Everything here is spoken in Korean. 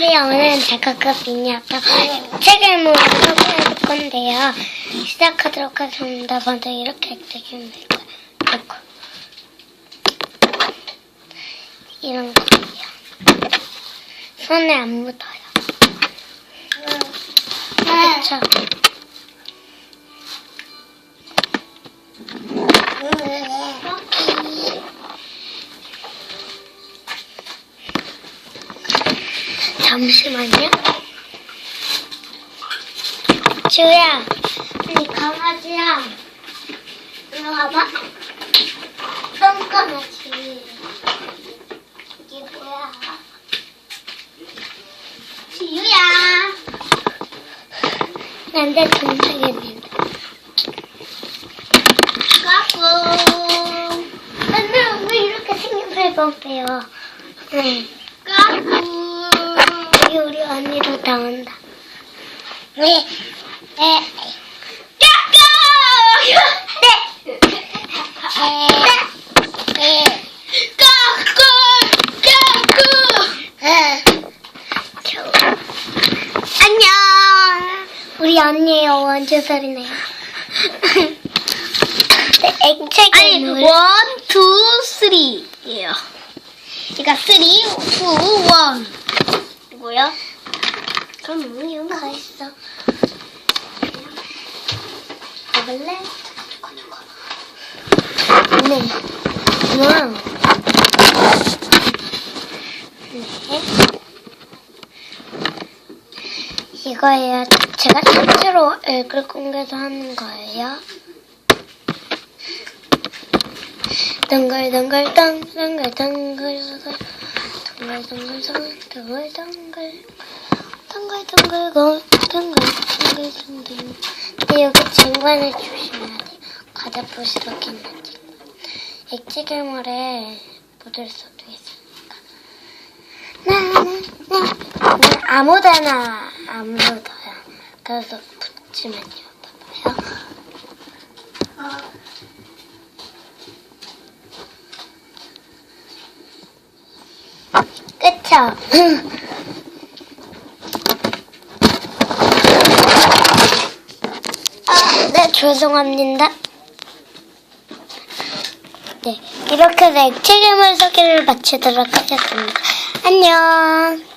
안녕하세요. 오늘은 제가급 미니아빠 책을 소개해줄 건데요. 시작하도록 하겠습니다. 먼저 이렇게 액체기면 될 거예요. 이거. 이런 거예요. 손에 안 묻어요. 그렇죠. 잠시만요. 지우야, 이 강아지야. 이리 와봐. 똥강아지. 이게 뭐야? 지우야. 난내 동생입니다. 까꿍. 근데 왜 이렇게 생긴 뻔해요? 응. 까꿍. 여기 우리 언니도 나온다. 네. 네. 네. 네. 안녕. 우리 언니의 원주 소리네요. 네, 액체가 아니 원, 투, 쓰리예요. 그러니까 쓰리, 투, 원. 뭐야? 그럼 우리 가 있어. 먹을래? 네. 그럼. 네. 이거예요. 제가 실제로 얼굴 공개도 하는 거예요. 덩글 덩글 덩 덩글 덩글 덩글 덩글덩글 덩글 덩글 덩글 근데 여기 쟁반을 조심해야 돼요. 과자 부스러기 있는 쟁반. 액체 괴물에 묻을 수도 있으니까. 나나나 아무데나 안 묻어요. 그래서 붙이면요. 그쵸? 아, 네, 죄송합니다. 네, 이렇게 해서 액체 괴물 소개를 마치도록 하겠습니다. 안녕.